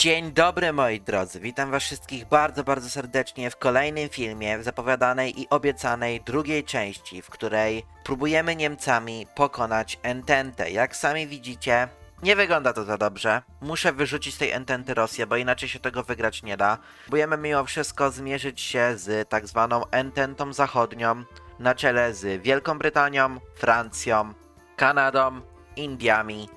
Dzień dobry moi drodzy, witam was wszystkich bardzo, bardzo serdecznie w kolejnym filmie w zapowiadanej i obiecanej drugiej części, w której próbujemy Niemcami pokonać Ententę. Jak sami widzicie, nie wygląda to za dobrze. Muszę wyrzucić z tej Ententy Rosję, bo inaczej się tego wygrać nie da. Próbujemy mimo wszystko zmierzyć się z tak zwaną Ententą Zachodnią na czele z Wielką Brytanią, Francją, Kanadą, Indiami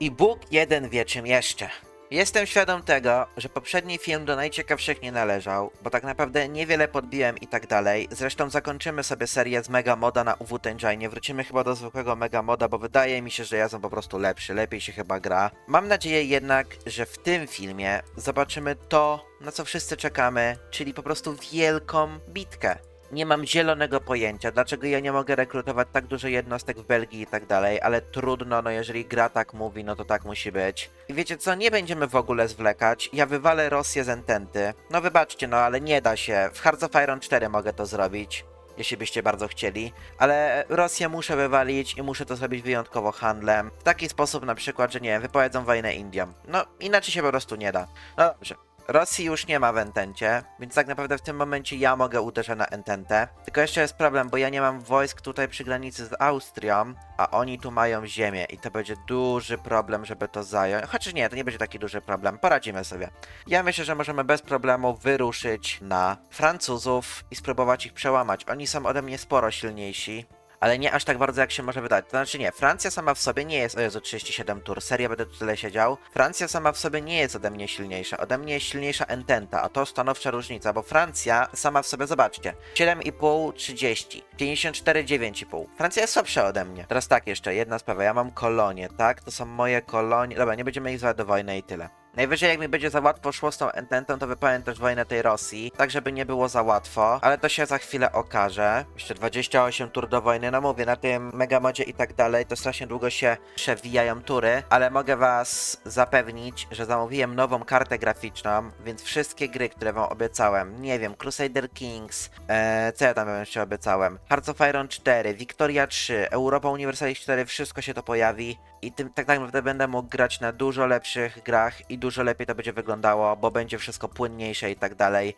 i Bóg jeden wie czym jeszcze. Jestem świadom tego, że poprzedni film do najciekawszych nie należał, bo tak naprawdę niewiele podbiłem i tak dalej. Zresztą zakończymy sobie serię z Mega Moda na UW Engine. Wrócimy chyba do zwykłego Mega Moda, bo wydaje mi się, że ja jestem po prostu lepszy, lepiej się chyba gra. Mam nadzieję jednak, że w tym filmie zobaczymy to, na co wszyscy czekamy, czyli po prostu wielką bitkę. Nie mam zielonego pojęcia, dlaczego ja nie mogę rekrutować tak dużo jednostek w Belgii i tak dalej, ale trudno, no jeżeli gra tak mówi, no to tak musi być. I wiecie co, nie będziemy w ogóle zwlekać, ja wywalę Rosję z Ententy. No wybaczcie, no ale nie da się, w Hearts of Iron 4 mogę to zrobić. Jeśli byście bardzo chcieli, ale Rosję muszę wywalić i muszę to zrobić wyjątkowo handlem. W taki sposób na przykład, że nie wypowiedzą wojnę Indiom. No inaczej się po prostu nie da. No dobrze. Rosji już nie ma w Entencie, więc tak naprawdę w tym momencie ja mogę uderzyć na Ententę. Tylko jeszcze jest problem, bo ja nie mam wojsk tutaj przy granicy z Austrią, a oni tu mają ziemię i to będzie duży problem, żeby to zająć. Chociaż nie, to nie będzie taki duży problem, poradzimy sobie. Ja myślę, że możemy bez problemu wyruszyć na Francuzów i spróbować ich przełamać. Oni są ode mnie sporo silniejsi. Ale nie aż tak bardzo jak się może wydać. To znaczy nie, Francja sama w sobie nie jest, o Jezu, 37 tur, seria będę tu tyle siedział. Francja sama w sobie nie jest ode mnie silniejsza. Ode mnie jest silniejsza Ententa, a to stanowcza różnica, bo Francja sama w sobie, zobaczcie, 7,5, 30, 54, 9,5. Francja jest słabsza ode mnie. Teraz tak, jeszcze jedna sprawa, ja mam kolonie, tak? To są moje kolonie. Dobra, nie będziemy ich zwać do wojny i tyle. Najwyżej jak mi będzie za łatwo szło z tą Ententą, to wypowiem też wojnę tej Rosji, tak żeby nie było za łatwo, ale to się za chwilę okaże. Jeszcze 28 tur do wojny, no mówię, na tym Megamodzie i tak dalej, to strasznie długo się przewijają tury, ale mogę was zapewnić, że zamówiłem nową kartę graficzną, więc wszystkie gry, które wam obiecałem, nie wiem, Crusader Kings, ee, co ja tam jeszcze obiecałem, Hearts of Iron 4, Victoria 3, Europa Universalis 4, wszystko się to pojawi i tym tak naprawdę będę mógł grać na dużo lepszych grach i dużo lepiej to będzie wyglądało, bo będzie wszystko płynniejsze i tak dalej.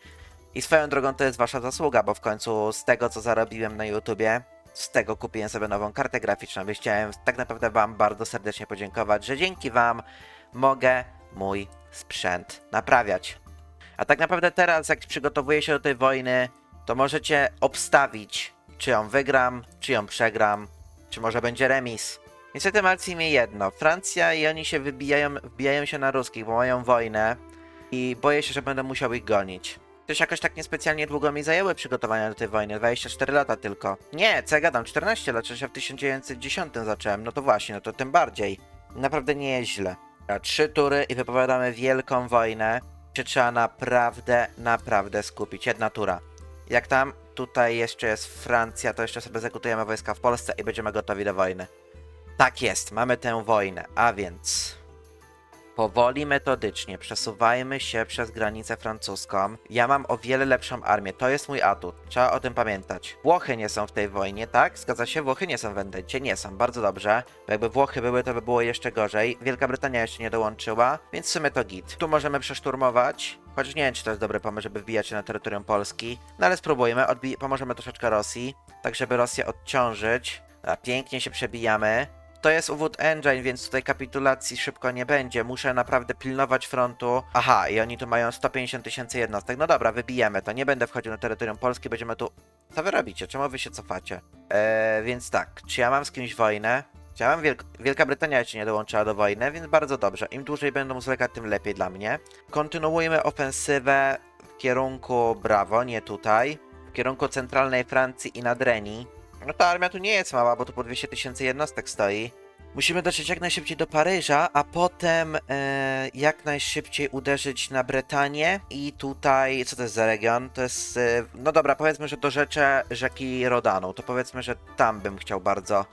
I swoją drogą to jest wasza zasługa, bo w końcu z tego co zarobiłem na YouTubie, z tego kupiłem sobie nową kartę graficzną, więc chciałem tak naprawdę wam bardzo serdecznie podziękować, że dzięki wam mogę mój sprzęt naprawiać. A tak naprawdę teraz, jak przygotowuję się do tej wojny, to możecie obstawić, czy ją wygram, czy ją przegram, czy może będzie remis. Niestety martwi mnie jedno. Francja i oni się wybijają, wbijają się na ruskich, bo mają wojnę i boję się, że będę musiał ich gonić. Też jakoś tak niespecjalnie długo mi zajęły przygotowania do tej wojny, 24 lata tylko. Nie, co ja gadam, 14 lat, przecież ja w 1910 zacząłem, no to właśnie, no to tym bardziej. Naprawdę nie jest źle. Trzy tury i wypowiadamy wielką wojnę, się trzeba naprawdę, naprawdę skupić. Jedna tura. Jak tam tutaj jeszcze jest Francja, to jeszcze sobie zakutujemy wojska w Polsce i będziemy gotowi do wojny. Tak jest, mamy tę wojnę, a więc powoli, metodycznie przesuwajmy się przez granicę francuską. Ja mam o wiele lepszą armię, to jest mój atut, trzeba o tym pamiętać. Włochy nie są w tej wojnie, tak? Zgadza się? Włochy nie są w Endencie, nie są, bardzo dobrze. Bo jakby Włochy były, to by było jeszcze gorzej. Wielka Brytania jeszcze nie dołączyła, więc w sumie to git. Tu możemy przeszturmować. Chociaż nie wiem, czy to jest dobry pomysł, żeby wbijać się na terytorium Polski. No ale spróbujmy, pomożemy troszeczkę Rosji, tak żeby Rosję odciążyć. A, pięknie się przebijamy. To jest UWT Engine, więc tutaj kapitulacji szybko nie będzie. Muszę naprawdę pilnować frontu. Aha, i oni tu mają 150 tysięcy jednostek. No dobra, wybijemy to. Nie będę wchodził na terytorium Polski, będziemy tu... Co wy robicie? Czemu wy się cofacie? Eee, więc tak, czy ja mam z kimś wojnę? Mam Wielk Wielka Brytania jeszcze nie dołączyła do wojny, więc bardzo dobrze. Im dłużej będą zwlekać, tym lepiej dla mnie. Kontynuujmy ofensywę w kierunku Brawo, nie tutaj. W kierunku centralnej Francji i Nadrenii. No ta armia tu nie jest mała, bo tu po 200 tysięcy jednostek stoi. Musimy dotrzeć jak najszybciej do Paryża, a potem e, jak najszybciej uderzyć na Bretanię i tutaj, co to jest za region? To jest, e, no dobra, powiedzmy, że do rzecze rzeki Rodanu, to powiedzmy, że tam bym chciał bardzo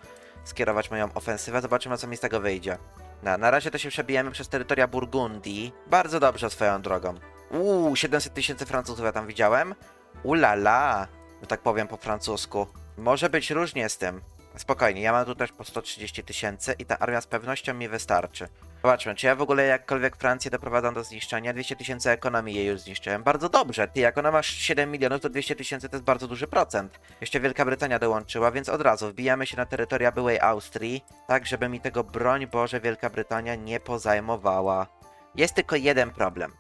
skierować moją ofensywę, zobaczymy co mi z tego wyjdzie. Na, na razie to się przebijamy przez terytoria Burgundii, bardzo dobrze swoją drogą. Uuu, 700 tysięcy Francuzów ja tam widziałem. Ulala, że tak powiem po francusku. Może być różnie z tym. Spokojnie, ja mam tu też po 130 tysięcy i ta armia z pewnością mi wystarczy. Zobaczmy, czy ja w ogóle jakkolwiek Francję doprowadzam do zniszczenia? 200 tysięcy ekonomii jej już zniszczyłem. Bardzo dobrze. Ty, jak ona masz 7 milionów, to 200 tysięcy to jest bardzo duży procent. Jeszcze Wielka Brytania dołączyła, więc od razu wbijamy się na terytoria byłej Austrii, tak żeby mi tego broń Boże Wielka Brytania nie pozajmowała. Jest tylko jeden problem.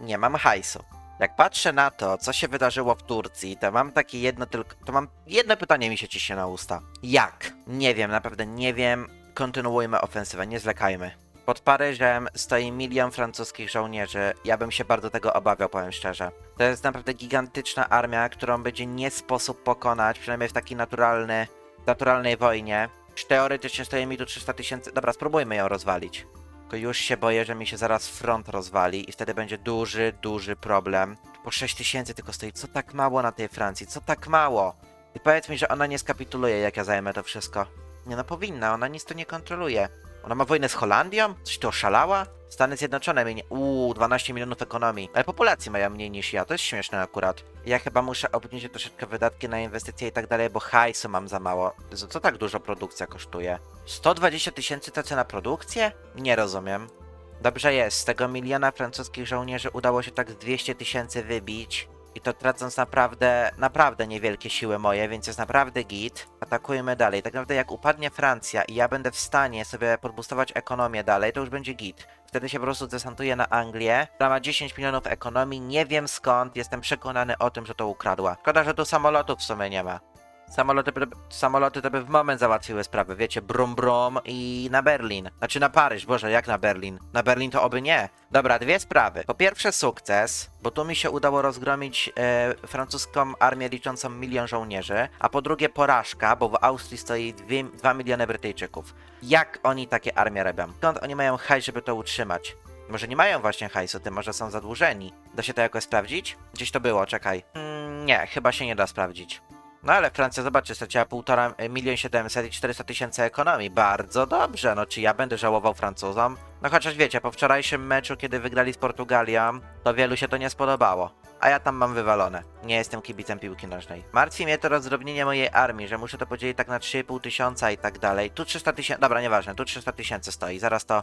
Nie mam hajsu. Jak patrzę na to, co się wydarzyło w Turcji, to mam takie jedno tylko. To mam jedno pytanie mi się ciśnie na usta. Jak? Nie wiem, naprawdę nie wiem. Kontynuujmy ofensywę, nie zlekajmy. Pod Paryżem stoi milion francuskich żołnierzy. Ja bym się bardzo tego obawiał, powiem szczerze. To jest naprawdę gigantyczna armia, którą będzie nie sposób pokonać, przynajmniej w takiej naturalny, naturalnej wojnie. Teoretycznie stoi mi tu 300 tysięcy. Dobra, spróbujmy ją rozwalić. Tylko już się boję, że mi się zaraz front rozwali i wtedy będzie duży, duży problem. Po 6 tysięcy tylko stoi. Co tak mało na tej Francji? Co tak mało? I powiedz mi, że ona nie skapituluje, jak ja zajmę to wszystko. Nie no, powinna, ona nic tu nie kontroluje. Ona ma wojnę z Holandią? Coś tu oszalała? Stany Zjednoczone mieli... Uuu, 12 milionów ekonomii. Ale populacji mają mniej niż ja, to jest śmieszne akurat. Ja chyba muszę obniżyć troszeczkę wydatki na inwestycje i tak dalej, bo hajsu mam za mało. Co tak dużo produkcja kosztuje? 120 tysięcy to cena produkcję? Nie rozumiem. Dobrze jest, z tego miliona francuskich żołnierzy udało się tak z 200 tysięcy wybić. I to tracąc naprawdę, naprawdę niewielkie siły moje, więc jest naprawdę git. Atakujemy dalej. Tak naprawdę jak upadnie Francja i ja będę w stanie sobie podbustować ekonomię dalej, to już będzie git. Wtedy się po prostu desantuję na Anglię, która ma 10 milionów ekonomii, nie wiem skąd, jestem przekonany o tym, że to ukradła. Szkoda, że tu samolotów w sumie nie ma. Samoloty, samoloty to by w moment załatwiły sprawę, wiecie, brum brum i na Berlin. Znaczy na Paryż, boże, jak na Berlin? Na Berlin to oby nie. Dobra, dwie sprawy. Po pierwsze sukces, bo tu mi się udało rozgromić e, francuską armię liczącą milion żołnierzy, a po drugie porażka, bo w Austrii stoi 2 miliony Brytyjczyków. Jak oni takie armie robią? Skąd oni mają hajs, żeby to utrzymać? Może nie mają właśnie hajsu, tym może są zadłużeni. Da się to jakoś sprawdzić? Gdzieś to było, czekaj. Mm, nie, chyba się nie da sprawdzić. No ale Francja, zobaczcie, straciła półtora e, milion siedemset i 400 tysięcy ekonomii. Bardzo dobrze, no czy ja będę żałował Francuzom? No chociaż wiecie, po wczorajszym meczu, kiedy wygrali z Portugalią, to wielu się to nie spodobało. A ja tam mam wywalone. Nie jestem kibicem piłki nożnej. Martwi mnie to rozdrobnienie mojej armii, że muszę to podzielić tak na 3,5 tysiąca i tak dalej. Tu 300 tysięcy, dobra, nieważne, tu 300 tysięcy stoi. Zaraz to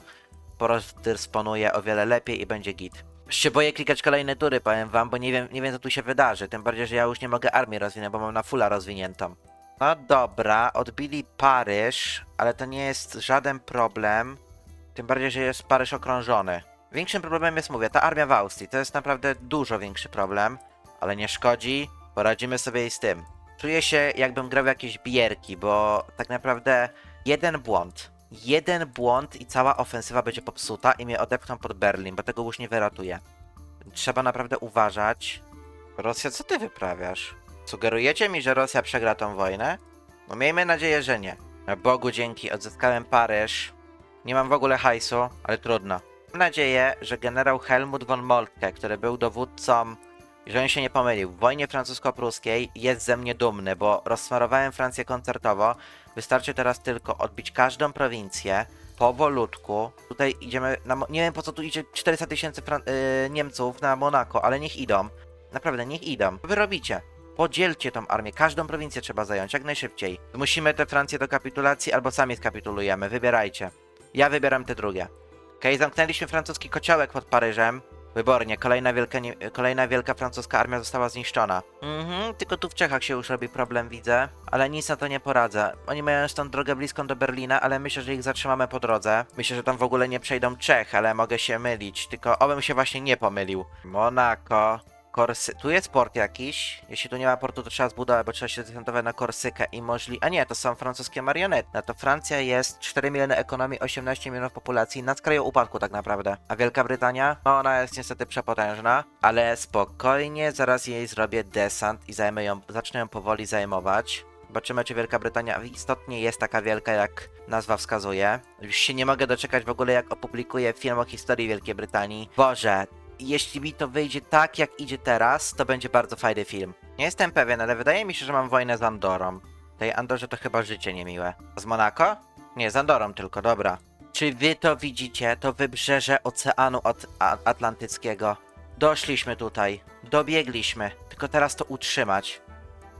porozdyrsponuję o wiele lepiej i będzie git. Się boję klikać kolejne tury, powiem wam, bo nie wiem, nie wiem co tu się wydarzy. Tym bardziej, że ja już nie mogę armii rozwinąć, bo mam na fulla rozwiniętą. No dobra, odbili Paryż, ale to nie jest żaden problem. Tym bardziej, że jest Paryż okrążony. Większym problemem jest, mówię, ta armia w Austrii. To jest naprawdę dużo większy problem, ale nie szkodzi. Poradzimy sobie i z tym. Czuję się, jakbym grał jakieś bierki, bo tak naprawdę jeden błąd. Jeden błąd i cała ofensywa będzie popsuta i mnie odepchną pod Berlin, bo tego już nie wyratuję. Trzeba naprawdę uważać. Rosja, co ty wyprawiasz? Sugerujecie mi, że Rosja przegra tą wojnę? No miejmy nadzieję, że nie. Bogu dzięki, odzyskałem Paryż. Nie mam w ogóle hajsu, ale trudno. Mam nadzieję, że generał Helmut von Moltke, który był dowódcą że on się nie pomylił, w wojnie francusko-pruskiej jest ze mnie dumny, bo rozsmarowałem Francję koncertowo. Wystarczy teraz tylko odbić każdą prowincję, powolutku. Tutaj idziemy, na, nie wiem po co tu idzie 400 tysięcy yy, Niemców na Monako, ale niech idą. Naprawdę, niech idą. Wy robicie? Podzielcie tą armię, każdą prowincję trzeba zająć jak najszybciej. Musimy tę Francję do kapitulacji albo sami skapitulujemy, wybierajcie. Ja wybieram te drugie. Okej, zamknęliśmy francuski kociołek pod Paryżem. Wybornie, kolejna wielka, nie, kolejna wielka francuska armia została zniszczona. Mhm, tylko tu w Czechach się już robi problem, widzę. Ale nic na to nie poradzę. Oni mają stąd drogę bliską do Berlina, ale myślę, że ich zatrzymamy po drodze. Myślę, że tam w ogóle nie przejdą Czech, ale mogę się mylić. Tylko obym się właśnie nie pomylił. Monako. Korsy... Tu jest port jakiś. Jeśli tu nie ma portu, to trzeba zbudować, bo trzeba się zdecydować na Korsykę i możli... A nie, to są francuskie marionety. No to Francja jest 4 miliony ekonomii, 18 milionów populacji, na skraju upadku tak naprawdę. A Wielka Brytania? No ona jest niestety przepotężna, ale spokojnie, zaraz jej zrobię desant i zajmę ją, zacznę ją powoli zajmować. Zobaczymy, czy Wielka Brytania istotnie jest taka wielka, jak nazwa wskazuje. Już się nie mogę doczekać w ogóle, jak opublikuję film o historii Wielkiej Brytanii. Boże, jeśli mi to wyjdzie tak, jak idzie teraz, to będzie bardzo fajny film. Nie jestem pewien, ale wydaje mi się, że mam wojnę z Andorą. Tej Andorze to chyba życie niemiłe. Z Monako? Nie, z Andorą tylko, dobra. Czy wy to widzicie? To wybrzeże Oceanu Atlantyckiego. Doszliśmy tutaj. Dobiegliśmy. Tylko teraz to utrzymać.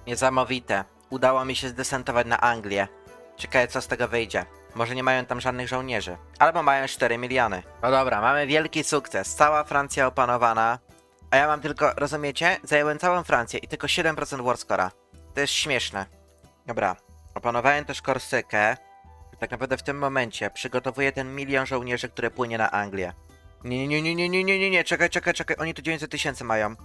Niesamowite. Udało mi się zdesantować na Anglię. Ciekawe co z tego wyjdzie. Może nie mają tam żadnych żołnierzy. Albo mają 4 miliony. No dobra, mamy wielki sukces. Cała Francja opanowana. A ja mam tylko, rozumiecie? Zająłem całą Francję i tylko 7% warscora. To jest śmieszne. Dobra, opanowałem też Korsykę. Tak naprawdę w tym momencie przygotowuję ten milion żołnierzy, który płynie na Anglię. Nie, nie, nie, nie, nie, nie, nie, nie, czekaj, czekaj, czekaj, oni tu 900 tysięcy mają.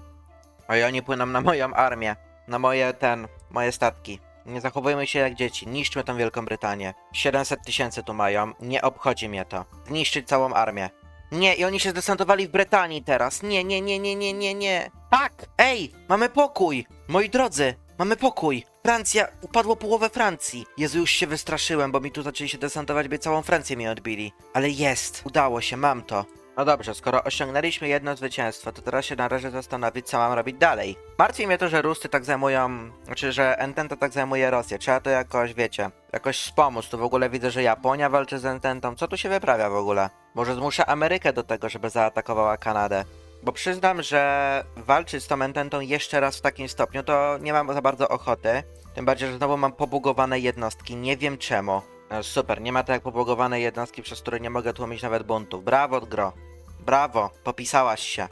Oj, oni płyną na moją armię, na moje, ten, moje statki. Nie zachowujmy się jak dzieci, niszczmy tą Wielką Brytanię. 700 tysięcy tu mają, nie obchodzi mnie to. Zniszczyć całą armię. Nie, i oni się zdesantowali w Brytanii teraz. Nie, nie, nie, nie, nie, nie, nie. Tak! Ej, mamy pokój! Moi drodzy, mamy pokój! Francja, upadło połowę Francji. Jezu, już się wystraszyłem, bo mi tu zaczęli się desantować, by całą Francję mi odbili. Ale jest, udało się, mam to. No dobrze, skoro osiągnęliśmy jedno zwycięstwo, to teraz się należy zastanowić, co mam robić dalej. Martwi mnie to, że Rusty tak zajmują, znaczy, że Ententa tak zajmuje Rosję. Trzeba to jakoś, wiecie, jakoś wspomóc. Tu w ogóle widzę, że Japonia walczy z Ententą. Co tu się wyprawia w ogóle? Może zmuszę Amerykę do tego, żeby zaatakowała Kanadę. Bo przyznam, że walczyć z tą Ententą jeszcze raz w takim stopniu, to nie mam za bardzo ochoty. Tym bardziej, że znowu mam pobugowane jednostki, nie wiem czemu. No, super, nie ma tak jak pobugowane jednostki, przez które nie mogę tłumić nawet buntów. Brawo, Gro. Brawo, popisałaś się.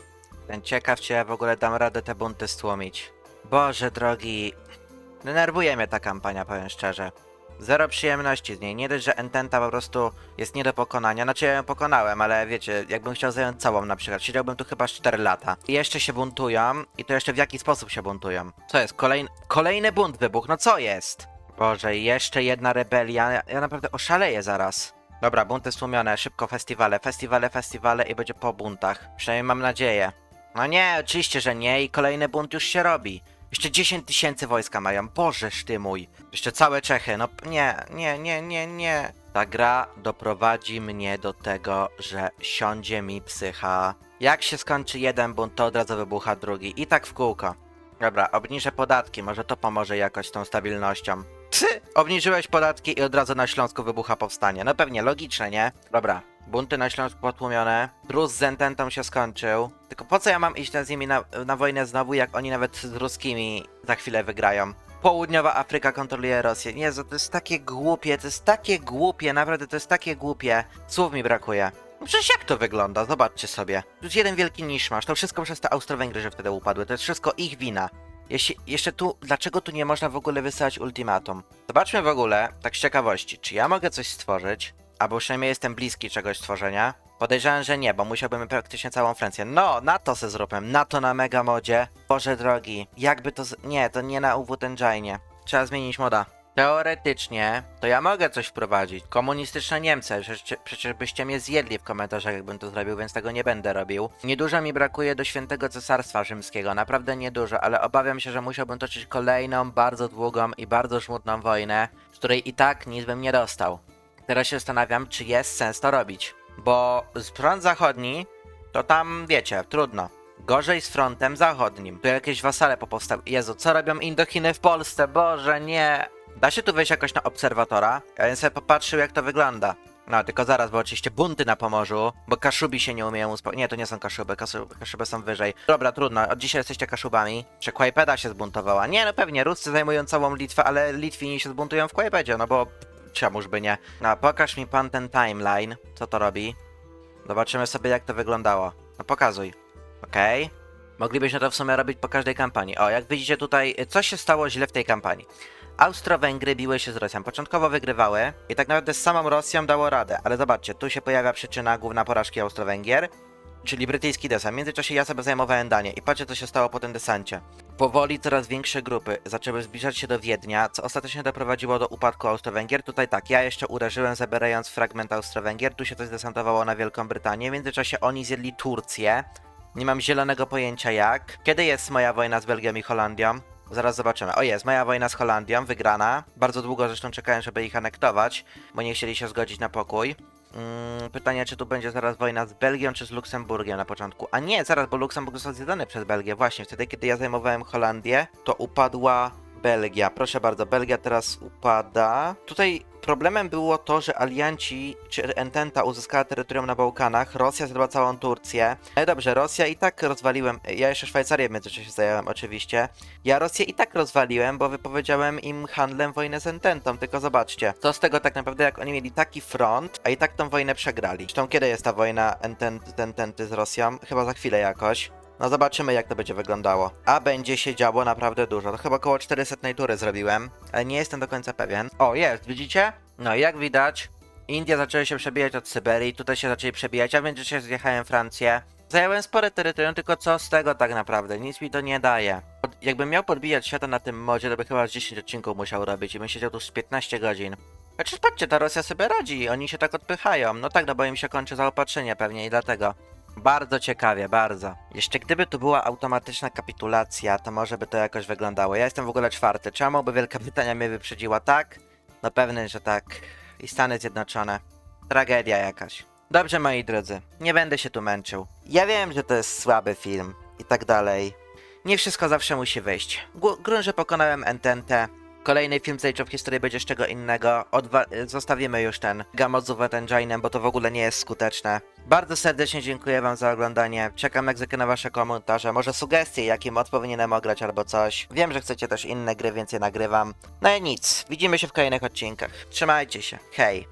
Ten ciekaw, czy ja w ogóle dam radę te bunty stłumić. Boże drogi, denerwuje mnie ta kampania, powiem szczerze. Zero przyjemności z niej. Nie dość, że Ententa po prostu jest nie do pokonania. Znaczy ja ją pokonałem, ale wiecie, jakbym chciał zająć całą na przykład, siedziałbym tu chyba 4 lata. I jeszcze się buntują. I to jeszcze w jaki sposób się buntują? Co jest? Kolejny, kolejny bunt wybuch, no co jest? Boże, jeszcze jedna rebelia. Ja, naprawdę oszaleję zaraz. Dobra, bunty stłumione, szybko festiwale, festiwale, festiwale i będzie po buntach. Przynajmniej mam nadzieję. No nie, oczywiście, że nie i kolejny bunt już się robi. Jeszcze 10 tysięcy wojska mają, bożeż ty mój. Jeszcze całe Czechy, no nie, nie, nie, nie, nie. Ta gra doprowadzi mnie do tego, że siądzie mi psycha. Jak się skończy jeden bunt, to od razu wybucha drugi. I tak w kółko. Dobra, obniżę podatki, może to pomoże jakoś tą stabilnością. Ty, obniżyłeś podatki i od razu na Śląsku wybucha powstanie. No pewnie, logiczne, nie? Dobra, bunty na Śląsku potłumione. Trus z Ententą się skończył. Tylko po co ja mam iść z nimi na, na wojnę znowu, jak oni nawet z ruskimi za chwilę wygrają? Południowa Afryka kontroluje Rosję. Jezu, to jest takie głupie, to jest takie głupie, naprawdę to jest takie głupie. Słów mi brakuje. No przecież jak to wygląda? Zobaczcie sobie. Tu jest jeden wielki niszmasz. To wszystko przez te Austro-Węgry, że wtedy upadły. To jest wszystko ich wina. Jeśli, jeszcze tu, dlaczego tu nie można w ogóle wysyłać ultimatum? Zobaczmy w ogóle, tak z ciekawości, czy ja mogę coś stworzyć? Albo przynajmniej jestem bliski czegoś stworzenia? Podejrzewam, że nie, bo musiałbym praktycznie całą Francję. No, na to se zróbmy, na to na mega modzie. Boże drogi, jakby to z... Nie, to nie na UW Engine. Trzeba zmienić moda. Teoretycznie, to ja mogę coś wprowadzić. Komunistyczne Niemcy, przecież, przecież byście mnie zjedli w komentarzach, jakbym to zrobił, więc tego nie będę robił. Niedużo mi brakuje do świętego cesarstwa rzymskiego, naprawdę niedużo, ale obawiam się, że musiałbym toczyć kolejną, bardzo długą i bardzo żmudną wojnę, z której i tak nic bym nie dostał. Teraz się zastanawiam, czy jest sens to robić. Bo z front zachodni, to tam wiecie, trudno. Gorzej z frontem zachodnim. Tu jakieś wasale popowstały. Jezu, co robią Indochiny w Polsce? Boże, nie. Da się tu wejść jakoś na obserwatora? Ja bym sobie popatrzył, jak to wygląda. No, tylko zaraz, bo oczywiście bunty na Pomorzu, bo Kaszubi się nie umieją uspokoić. Nie, to nie są Kaszuby, Kaszuby, Kaszuby są wyżej. Dobra, trudno, od dzisiaj jesteście Kaszubami. Czy Kłajpeda się zbuntowała? Nie, no pewnie, Ruscy zajmują całą Litwę, ale Litwini się zbuntują w Kłajpedzie, no bo czemuż by nie. No, pokaż mi pan ten timeline, co to robi. Zobaczymy sobie, jak to wyglądało. No, pokazuj. Okej. Moglibyśmy to w sumie robić po każdej kampanii. O, jak widzicie tutaj, co się stało źle w tej kampanii? Austro-Węgry biły się z Rosją. Początkowo wygrywały i tak naprawdę z samą Rosją dało radę, ale zobaczcie, tu się pojawia przyczyna główna porażki Austro-Węgier, czyli brytyjski desant. W międzyczasie ja sobie zajmowałem Danię i patrzcie, co się stało po tym desancie. Powoli coraz większe grupy zaczęły zbliżać się do Wiednia, co ostatecznie doprowadziło do upadku Austro-Węgier. Tutaj tak, ja jeszcze uderzyłem, zabierając fragment Austro-Węgier, tu się coś desantowało na Wielką Brytanię, w międzyczasie oni zjedli Turcję. Nie mam zielonego pojęcia jak. Kiedy jest moja wojna z Belgią i Holandią? Zaraz zobaczymy. O jest, moja wojna z Holandią, wygrana. Bardzo długo zresztą czekałem, żeby ich anektować, bo nie chcieli się zgodzić na pokój. Mm, pytanie, czy tu będzie zaraz wojna z Belgią, czy z Luksemburgiem na początku. A nie, zaraz, bo Luksemburg został zjedzony przez Belgię. Właśnie, wtedy, kiedy ja zajmowałem Holandię, to upadła Belgia. Proszę bardzo, Belgia teraz upada. Tutaj problemem było to, że alianci, czy Ententa uzyskała terytorium na Bałkanach, Rosja zjadła całą Turcję. No dobrze, Rosja i tak rozwaliłem, ja jeszcze Szwajcarię w międzyczasie zająłem oczywiście. Ja Rosję i tak rozwaliłem, bo wypowiedziałem im handlem wojnę z Ententą, tylko zobaczcie. Co z tego tak naprawdę, jak oni mieli taki front, a i tak tą wojnę przegrali. Zresztą kiedy jest ta wojna Entent- Ententy z Rosją? Chyba za chwilę jakoś. No zobaczymy jak to będzie wyglądało. A będzie się działo naprawdę dużo. To chyba około 400 tury zrobiłem, ale nie jestem do końca pewien. O, jest, widzicie? No i jak widać, Indie zaczęły się przebijać od Syberii, tutaj się zaczęli przebijać, a w międzyczasie zjechałem Francję. Zająłem spore terytorium, tylko co z tego tak naprawdę? Nic mi to nie daje. Jakbym miał podbijać świata na tym modzie, to by chyba z 10 odcinków musiał robić i bym siedział tu z 15 godzin. Znaczy, patrzcie, ta Rosja sobie radzi, oni się tak odpychają. No tak, no bo im się kończy zaopatrzenie pewnie i dlatego. Bardzo ciekawie, bardzo. Jeszcze gdyby tu była automatyczna kapitulacja, to może by to jakoś wyglądało. Ja jestem w ogóle czwarty. Czemu by Wielka Brytania mnie wyprzedziła? Tak? No pewny, że tak. I Stany Zjednoczone. Tragedia jakaś. Dobrze, moi drodzy. Nie będę się tu męczył. Ja wiem, że to jest słaby film i tak dalej. Nie wszystko zawsze musi wyjść. Grunt, że pokonałem Entente. Kolejny film z Age of History będzie z czego innego. Odwa- zostawimy już ten Gamma z Enginem, bo to w ogóle nie jest skuteczne. Bardzo serdecznie dziękuję wam za oglądanie. Czekam jak na wasze komentarze. Może sugestie, jakie mod powinienem ograć albo coś. Wiem, że chcecie też inne gry, więc je nagrywam. No i nic. Widzimy się w kolejnych odcinkach. Trzymajcie się. Hej.